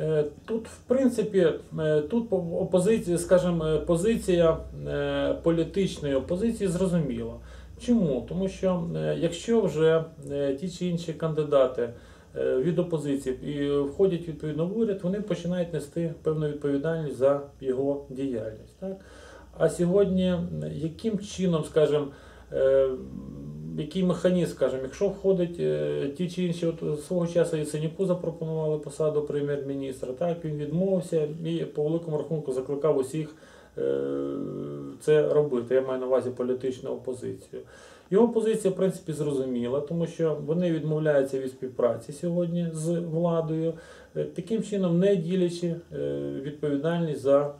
Е, Тут, в принципі, е, тут опозиція, скажімо, е, позиція політичної опозиції зрозуміла. Чому? Тому що якщо вже ті чи інші кандидати від опозиції і входять відповідно в уряд, вони починають нести певну відповідальність за його діяльність. Так? А сьогодні яким чином, скажімо, який механізм, скажімо, якщо входить е, ті чи інші, от свого часу Яценюку запропонували посаду прем'єр-міністра, так він відмовився і по великому рахунку закликав усіх е, це робити. Я маю на увазі політичну опозицію. Його позиція, в принципі, зрозуміла, тому що вони відмовляються від співпраці сьогодні з владою, е, таким чином не ділячи відповідальність за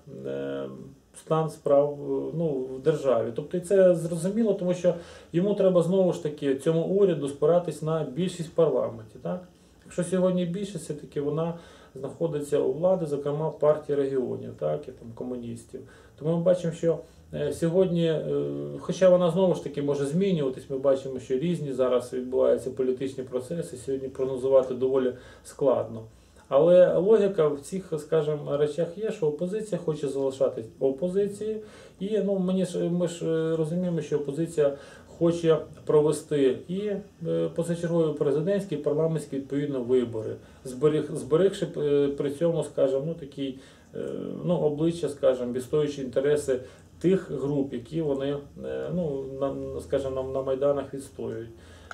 стан справ е, ну, в державі. Тобто і це зрозуміло, тому що йому треба знову ж таки цьому уряду спиратись на більшість в парламенті. Так? Якщо сьогодні більшість, все-таки вона знаходиться у влади, зокрема в партії регіонів, так, і там комуністів. Тому ми бачимо, що е, сьогодні, е, хоча вона знову ж таки може змінюватись, ми бачимо, що різні зараз відбуваються політичні процеси, сьогодні прогнозувати доволі складно. Але логіка в цих, скажімо, речах є, що опозиція хоче залишатись опозицією, і ну мені ж ми ж е, розуміємо, що опозиція хоче провести і е, позачергові президентські, і парламентські відповідно вибори, зберіг, зберегши е, при цьому, скажімо, ну такий ну, обличчя, скажімо, відстоюючи інтереси тих груп, які вони ну, на, скажімо, на майданах відстоюють.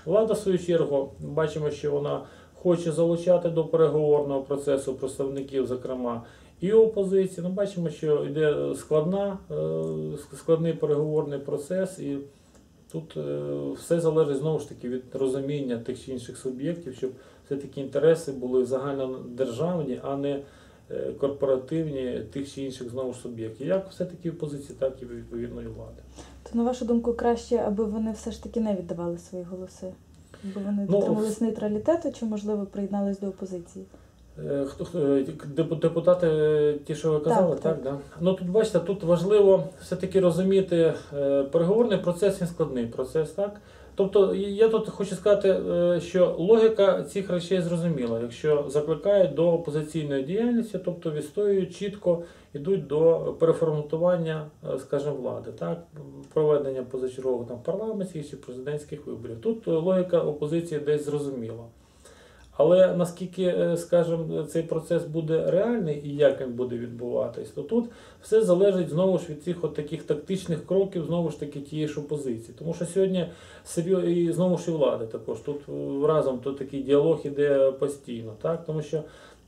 Влада, в свою чергу, бачимо, що вона хоче залучати до переговорного процесу представників, зокрема, і опозиції. Ну, бачимо, що йде складна, е, складний переговорний процес, і тут е, все залежить знову ж таки від розуміння тих чи інших суб'єктів, щоб все-таки інтереси були загальнодержавні, а не е, корпоративні тих чи інших знову ж суб'єктів. Як все-таки опозиції, так і відповідної влади. То, на вашу думку, краще, аби вони все ж таки не віддавали свої голоси? Аби вони Ну, дотримались нейтралітету чи, можливо, приєднались до опозиції? Е, Хто, хто е, депутати, е, ті, що ви казали, Так, так, так. Да? Ну тут бачите, тут важливо все-таки розуміти, переговорний процес він складний процес, так? Тобто я тут хочу сказати, що логіка цих речей зрозуміла. Якщо закликають до опозиційної діяльності, тобто відстоюють чітко йдуть до переформатування, скажімо, влади, так? проведення позачергових там парламентських чи президентських виборів. Тут логіка опозиції десь зрозуміла. Але наскільки, е, скажімо, цей процес буде реальний і як він буде відбуватись, то тут все залежить знову ж від цих от таких тактичних кроків, знову ж таки тієї ж опозиції. Тому що сьогодні і знову ж і влади також. Тут е, разом то такий діалог іде постійно, так тому що.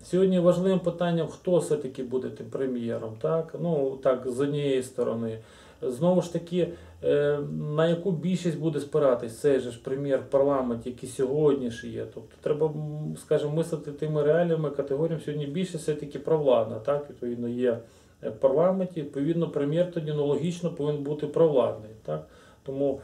Сьогодні важливим питанням, хто все-таки буде тим прем'єром, так? Ну так, з однієї сторони. Знову ж таки, е, на яку більшість буде спиратись цей же ж прем'єр в парламенті, який сьогодні ж є. Тобто треба, скажімо, мислити тими реаліями, категоріями. Сьогодні більше все-таки провладна, так, відповідно, є е, в парламенті. Відповідно, прем'єр тоді ну, логічно повинен бути провладний. Так? Тому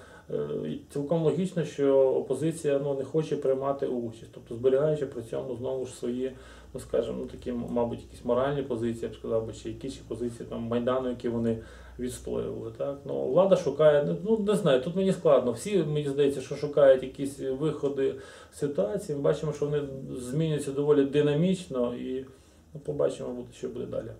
цілком логічно, що опозиція ну, не хоче приймати участь, тобто зберігаючи при цьому знову ж свої, ну скажімо, ну такі, мабуть, якісь моральні позиції, я б сказав, би, чи якісь позиції там майдану, які вони відстоювали. Так? Ну, влада шукає, ну не знаю, тут мені складно. Всі, мені здається, що шукають якісь виходи з ситуації. Ми бачимо, що вони змінюються доволі динамічно і ну, побачимо, що буде далі.